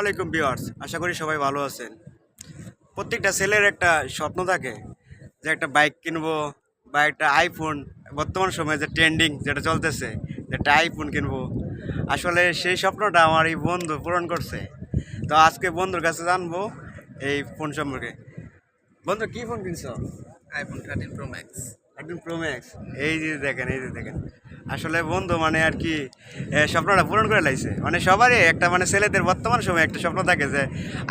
আলাইকুম ভিউয়ার্স আশা করি সবাই ভালো আছেন। প্রত্যেকটা ছেলের একটা স্বপ্ন থাকে যে একটা বাইক কিনবো বা একটা আইফোন বর্তমান সময়ে যে ট্রেন্ডিং যেটা চলতেছে যে একটা আইফোন কিনবো। আসলে সেই স্বপ্নটা আমার এই বন্ধু পূরণ করছে। তো আজকে বন্ধুর কাছে জানব এই ফোন সম্পর্কে। বন্ধু কি ফোন কিনছো? আইফোন থার্টিন প্রো ম্যাক্স একদম প্রোম্যাক্স এই যে দেখেন এই যে দেখেন। আসলে বন্ধু মানে আর কি স্বপ্নটা পূরণ করে লাইছে। মানে সবারই একটা মানে ছেলেদের বর্তমান সময়ে একটা স্বপ্ন থাকে যে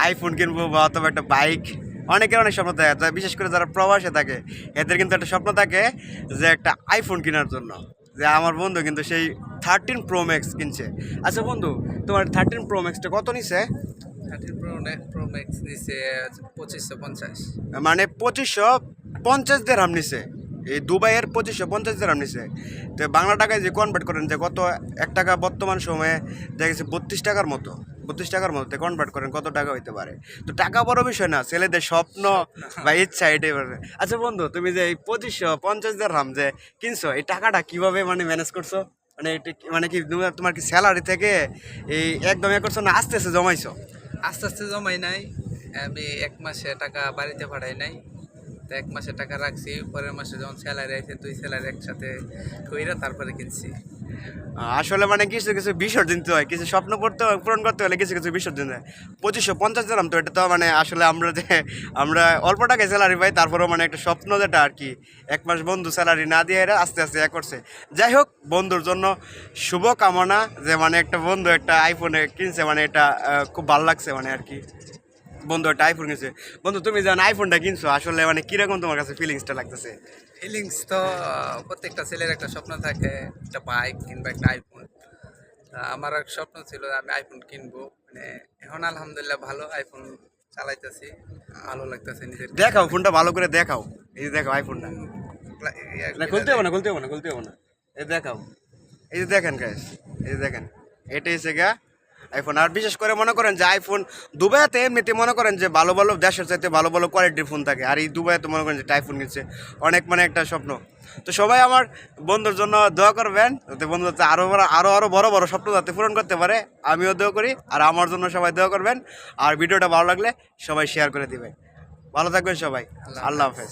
আইফোন কিনবো বা অথবা একটা বাইক অনেকের অনেক স্বপ্ন থাকে। বিশেষ করে যারা প্রবাসে থাকে এদের কিন্তু একটা স্বপ্ন থাকে যে একটা আইফোন কেনার জন্য। যে আমার বন্ধু কিন্তু সেই থার্টিন প্রো ম্যাক্স কিনছে। আচ্ছা বন্ধু তোমার থার্টিন প্রো ম্যাক্সটা কত নিছে? থার্টিন প্রো প্রো ম্যাক্স পঁচিশশো পঞ্চাশ। মানে পঁচিশশো পঞ্চাশ দেড়হাম নিছে। এই দুবাইয়ের পঁচিশশো পঞ্চাশ দেড়হাম নিছে। তো বাংলা টাকায় যে কনভার্ট করেন, যে কত এক টাকা বর্তমান সময়ে, দেখেছি বত্রিশ টাকার মতো, বত্রিশ টাকার মতো কনভার্ট করেন, কত টাকা হইতে পারে। তো টাকা বড় বিষয় না, ছেলেদের স্বপ্ন বা ইচ্ছা এটাই। আচ্ছা বন্ধু, তুমি যে এই পঁচিশশো পঞ্চাশ দেড়হাম যে কিনছো, এই টাকাটা কীভাবে মানে ম্যানেজ করছ? মানে মানে কি তোমার- কি স্যালারি থেকে এই একদম এ করছ না আস্তে আস্তে জমাইছো? আস্তে আস্তে জমাই নাই, আমি এক মাসে টাকা বাড়িতে পাঠাই নাই। তো এক মাসে টাকা রাখছি, পরের মাসে যখন স্যালারি আছে দুই স্যালারি একসাথে কইরা তারপরে কিনছি। আসলে মানে কিছু কিছু বিসর্জন হয়, কিছু স্বপ্ন পড়তে হয়, পূরণ করতে হলে কিছু কিছু বিসর্জন দেয়। পঁচিশশো পঞ্চাশ দিলাম তো, এটা তো মানে আসলে আমরা যে, আমরা অল্প টাকায় স্যালারি পাই, তারপরেও মানে একটা স্বপ্ন যেটা আর কি, এক মাস বন্ধু স্যালারি না দিয়ে এরা আস্তে আস্তে এ করছে। যাই হোক, বন্ধুর জন্য শুভ কামনা যে মানে একটা বন্ধু একটা আইফোনে কিনছে মানে এটা খুব ভালো লাগছে মানে আর কি। বন্ধু একটা আইফোন কিনছে। বন্ধু তুমি যখন আইফোনটা কিনছো আসলে মানে কীরকম তোমার কাছে ফিলিংসটা লাগতেছে? ফিলিংস তো প্রত্যেকটা ছেলের একটা স্বপ্ন থাকে একটা বাইক কিংবা একটা আইফোন আমার এক স্বপ্ন ছিল আমি আইফোন কিনবো। মানে এখন আলহামদুলিল্লাহ ভালো আইফোন চালাইতেছি ভালো লাগতেছে নিজের দেখাও ফোনটা ভালো করে দেখাও। এই যে দেখো আইফোনটা না খুলতে হবে না খুলতে হবে না খুলতে হবে না। এই দেখাও। এই যে দেখেন গ্যাস এই যে দেখেন এটাই হচ্ছে গা আইফোন আর বিশেষ করে মনে করেন যে আইফোন দুবাইতে এমনিতে মনে করেন যে ভালো ভালো দেশের চাইতে ভালো ভালো কোয়ালিটির ফোন থাকে। আর এই দুবাইতে মনে করেন যে আইফোন কিনছে অনেক মানে একটা স্বপ্ন। তো সবাই আমার বন্ধুর জন্য দোয়া করবেন যাতে বন্ধু যাতে আরও আরও আরও বড় বড় স্বপ্ন যাতে পূরণ করতে পারে আমিও দোয়া করি। আর আমার জন্য সবাই দোয়া করবেন। আর ভিডিওটা ভালো লাগলে সবাই শেয়ার করে দিবেন। ভালো থাকবেন সবাই। আল্লাহ আল্লাহ হাফেজ।